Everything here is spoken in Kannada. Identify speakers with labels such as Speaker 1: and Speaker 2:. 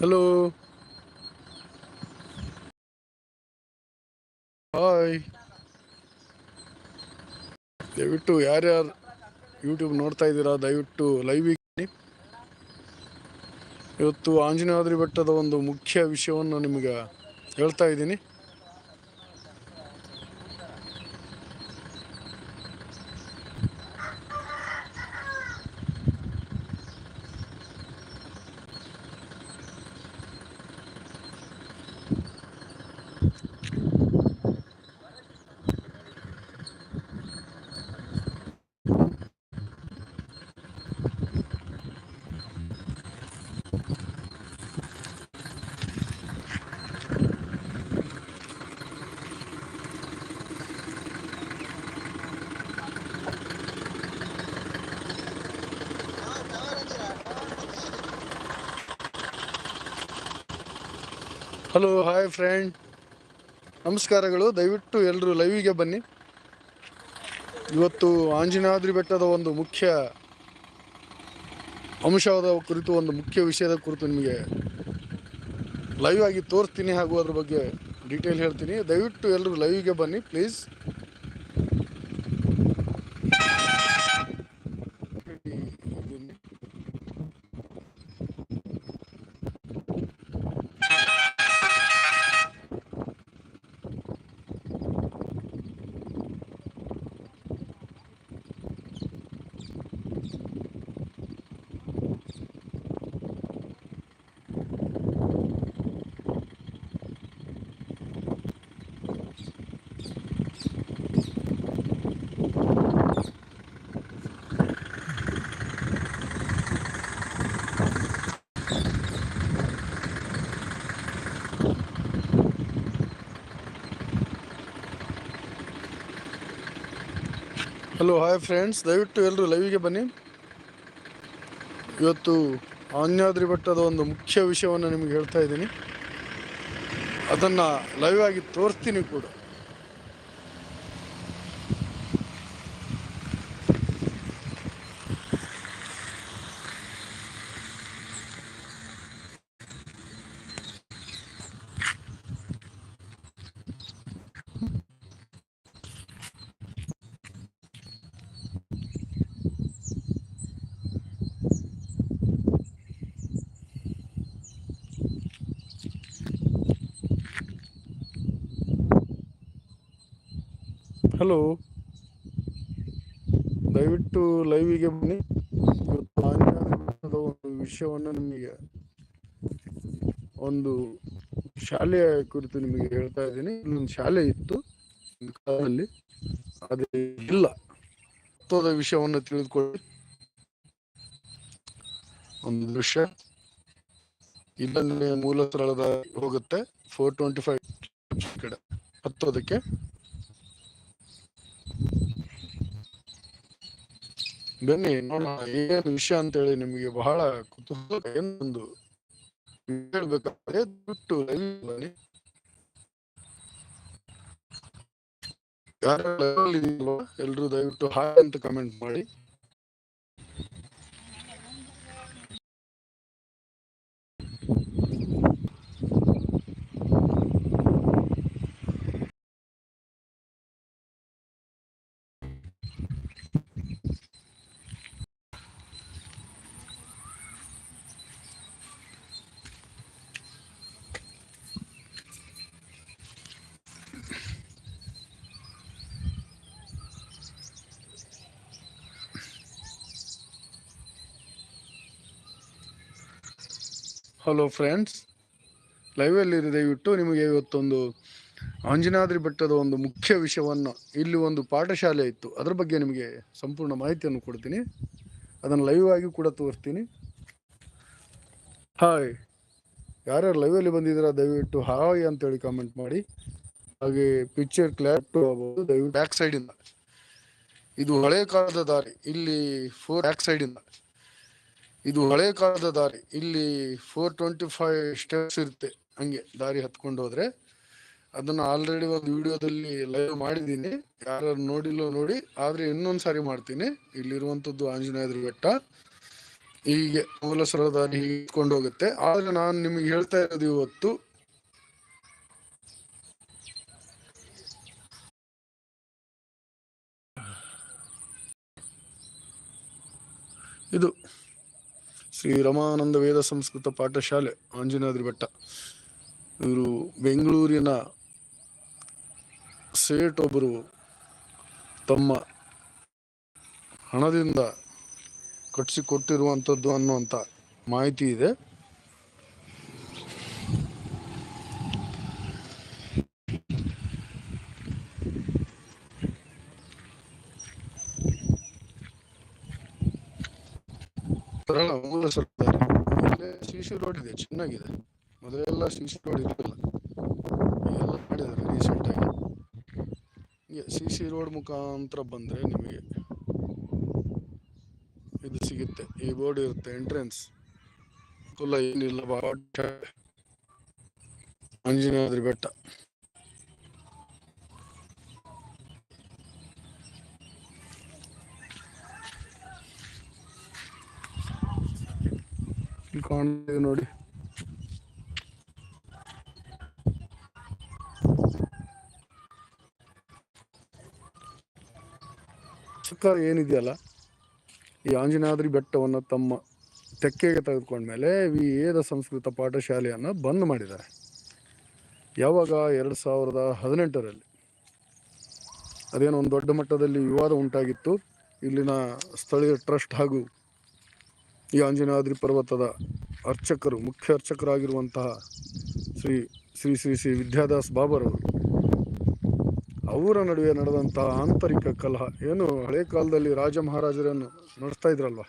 Speaker 1: ಹಲೋ ಹಾಯ್ ದಯವಿಟ್ಟು ಯಾರ್ಯಾರು ಯೂಟ್ಯೂಬ್ ನೋಡ್ತಾ ಇದ್ದೀರಾ, ದಯವಿಟ್ಟು ಲೈವ್ ಇವತ್ತು ಆಂಜನೇಯಾದ್ರಿ ಬೆಟ್ಟದ ಒಂದು ಮುಖ್ಯ ವಿಷಯವನ್ನು ನಿಮಗೆ ಹೇಳ್ತಾ ಇದ್ದೀನಿ. ಹಲೋ ಹಾಯ್ ಫ್ರೆಂಡ್ ನಮಸ್ಕಾರಗಳು. ದಯವಿಟ್ಟು ಎಲ್ಲರೂ ಲೈವಿಗೆ ಬನ್ನಿ. ಇವತ್ತು ಆಂಜನಾದ್ರಿ ಬೆಟ್ಟದ ಒಂದು ಮುಖ್ಯ ಅಂಶದ ಕುರಿತು ಒಂದು ಮುಖ್ಯ ವಿಷಯದ ಕುರಿತು ನಿಮಗೆ ಲೈವ್ ಆಗಿ ತೋರಿಸ್ತೀನಿ ಹಾಗೂ ಅದ್ರ ಬಗ್ಗೆ ಡೀಟೇಲ್ ಹೇಳ್ತೀನಿ. ದಯವಿಟ್ಟು ಎಲ್ಲರೂ ಲೈವಿಗೆ ಬನ್ನಿ ಪ್ಲೀಸ್ ಹಲೋ ಹಾಯ್ ಫ್ರೆಂಡ್ಸ್ ದಯವಿಟ್ಟು ಎಲ್ಲರೂ ಲೈವಿಗೆ ಬನ್ನಿ. ಇವತ್ತು ಆನ್ಯಾದ್ರಿ ಬೆಟ್ಟದ ಒಂದು ಮುಖ್ಯ ವಿಷಯವನ್ನು ನಿಮಗೆ ಹೇಳ್ತಾ ಇದ್ದೀನಿ. ಅದನ್ನು ಲೈವ್ ಆಗಿ ತೋರಿಸ್ತೀನಿ ಕೂಡ. ಹಲೋ ದಯವಿಟ್ಟು ಲೈವಿಗೆ ಬನ್ನಿ. ಇವತ್ತು ಒಂದು ವಿಷಯವನ್ನು ನಿಮಗೆ ಒಂದು ಶಾಲೆಯ ಕುರಿತು ನಿಮಗೆ ಹೇಳ್ತಾ ಇದ್ದೀನಿ. ಇಲ್ಲೊಂದು ಶಾಲೆ ಇತ್ತು ಕಾಲದಲ್ಲಿ. ಅದು ಇಲ್ಲ ತತ್ವದ ವಿಷಯವನ್ನು ತಿಳಿದುಕೊಳ್ಳಿ. ಒಂದು ದೃಶ್ಯ. ಇಲ್ಲಂದ್ರೆ ಮೂಲ ಸ್ಥಳದ ಹೋಗುತ್ತೆ. ಫೋರ್ ಟ್ವೆಂಟಿ ಫೈವ್ ಕಡೆ ಹತ್ತೋದಕ್ಕೆ ಬನ್ನಿ, ನೋಡೋಣ. ಏನು ವಿಷಯ ಅಂತೇಳಿ ನಿಮಗೆ ಬಹಳ ಕುತೂಹಲ. ಏನೊಂದು ಹೇಳ್ಬೇಕಾದ್ರೆ ಬಿಟ್ಟು ಬನ್ನಿ. ಯಾರು ಎಲ್ರು ದಯವಿಟ್ಟು ಹಾಯ್ ಅಂತ ಕಮೆಂಟ್ ಮಾಡಿ. ಹಲೋ ಫ್ರೆಂಡ್ಸ್ ಲೈವಲ್ಲಿ ದಯವಿಟ್ಟು ನಿಮಗೆ ಇವತ್ತೊಂದು ಆಂಜನಾದ್ರಿ ಬೆಟ್ಟದ ಒಂದು ಮುಖ್ಯ ವಿಷಯವನ್ನು ಇಲ್ಲಿ ಒಂದು ಪಾಠಶಾಲೆ ಇತ್ತು. ಅದರ ಬಗ್ಗೆ ನಿಮಗೆ ಸಂಪೂರ್ಣ ಮಾಹಿತಿಯನ್ನು ಕೊಡ್ತೀನಿ. ಅದನ್ನು ಲೈವ್ ಆಗಿ ಕೂಡ ತೋರಿಸ್ತೀನಿ. ಹಾಯ್ ಯಾರ್ಯಾರು ಲೈವಲ್ಲಿ ಬಂದಿದ್ದೀರಾ, ದಯವಿಟ್ಟು ಹಾಯ್ ಅಂತೇಳಿ ಕಾಮೆಂಟ್ ಮಾಡಿ. ಹಾಗೆ ಪಿಕ್ಚರ್ ಕ್ಲಾಪ್ ದಯವಿಟ್ಟು ಬ್ಯಾಕ್ ಸೈಡಿಂದ ಇದು. ಹಳೆ ಕಾಲದ ದಾರಿ. ಇಲ್ಲಿ ಫೋರ್ ಬ್ಯಾಕ್ ಸೈಡಿಂದ ಇದು ಹಳೆ ಕಾಲದ ದಾರಿ. ಇಲ್ಲಿ ಫೋರ್ ಟ್ವೆಂಟಿ ಫೈವ್ ಸ್ಟೆಪ್ಸ್ ಇರುತ್ತೆ ಹಂಗೆ ದಾರಿ ಹತ್ಕೊಂಡು ಹೋದ್ರೆ. ಅದನ್ನ ಆಲ್ರೆಡಿ ಒಂದು ವಿಡಿಯೋದಲ್ಲಿ ಲೈವ್ ಮಾಡಿದ್ದೀನಿ. ಯಾರು ನೋಡಿಲ್ಲೋ ನೋಡಿ, ಆದ್ರೆ ಇನ್ನೊಂದು ಸಾರಿ ಮಾಡ್ತೀನಿ. ಇಲ್ಲಿರುವಂತದ್ದು ಆಂಜನೇಯದ್ರ ಬೆಟ್ಟ. ಹೀಗೆ ಮೂಲ ದಾರಿ ಹಿಡ್ಕೊಂಡು ಹೋಗುತ್ತೆ. ಆದ್ರೆ ನಾನು ನಿಮಗೆ ಹೇಳ್ತಾ ಇರೋದು ಇವತ್ತು, ಇದು ಶ್ರೀ ರಮಾನಂದ ವೇದ ಸಂಸ್ಕೃತ ಪಾಠಶಾಲೆ, ಆಂಜನಾದ್ರಿ ಬೆಟ್ಟ. ಇವರು ಬೆಂಗಳೂರಿನ ಸೇಟ್ ಒಬ್ಬರು ತಮ್ಮ ಹಣದಿಂದ ಕಟ್ಟಿಸಿಕೊಟ್ಟಿರುವಂಥದ್ದು ಅನ್ನುವಂಥ ಮಾಹಿತಿ ಇದೆ. ಸ್ವಲ್ಪ ಇಲ್ಲೇ ಸಿ ರೋಡ್ ಇದೆ, ಚೆನ್ನಾಗಿದೆ. ಮೊದಲೆಲ್ಲ ಸಿ ಸಿ ರೋಡ್ ಇರಲಿಲ್ಲ. ಎಲ್ಲ ಮಾಡಿದ್ದಾರೆ ರೀಸೆಂಟಾಗಿ ಸಿ ಸಿ ರೋಡ್ ಮುಖಾಂತರ ಬಂದರೆ ನಿಮಗೆ ಇದು ಸಿಗುತ್ತೆ. ಈ ಬೋರ್ಡ್ ಇರುತ್ತೆ ಎಂಟ್ರೆನ್ಸ್ ಕುಲ್ಲ ಏನಿಲ್ಲ ಅಂಜನಾದ್ರಿ ಬೆಟ್ಟ ಕಾಣ್ತಿದೆ ನೋಡಿ. ಸರ್ಕಾರ ಏನಿದೆಯಲ್ಲ, ಈ ಆಂಜನಾದ್ರಿ ಬೆಟ್ಟವನ್ನು ತಮ್ಮ ತೆಕ್ಕೆಗೆ ತೆಗೆದುಕೊಂಡ್ಮೇಲೆ ವೇದ ಸಂಸ್ಕೃತ ಪಾಠಶಾಲೆಯನ್ನು ಬಂದ್ ಮಾಡಿದ್ದಾರೆ. ಯಾವಾಗ ಎರಡು ಸಾವಿರದ ಹದಿನೆಂಟರಲ್ಲಿ ಅದೇನೋ ಒಂದು ದೊಡ್ಡ ಮಟ್ಟದಲ್ಲಿ ವಿವಾದ ಉಂಟಾಗಿತ್ತು. ಇಲ್ಲಿನ ಸ್ಥಳೀಯ ಟ್ರಸ್ಟ್ ಹಾಗೂ ಈ ಆಂಜನಾದ್ರಿ ಪರ್ವತದ ಅರ್ಚಕರು, ಮುಖ್ಯ ಅರ್ಚಕರಾಗಿರುವಂತಹ ಶ್ರೀ ಶ್ರೀ ಶ್ರೀ ಶ್ರೀ ವಿದ್ಯಾದಾಸ್ ಬಾಬರವರು ಅವರ ನಡುವೆ ನಡೆದಂತಹ ಆಂತರಿಕ ಕಲಹ. ಏನು ಹಳೆ ಕಾಲದಲ್ಲಿ ರಾಜ ಮಹಾರಾಜರನ್ನು ನಡೆಸ್ತಾ ಇದ್ರಲ್ವ?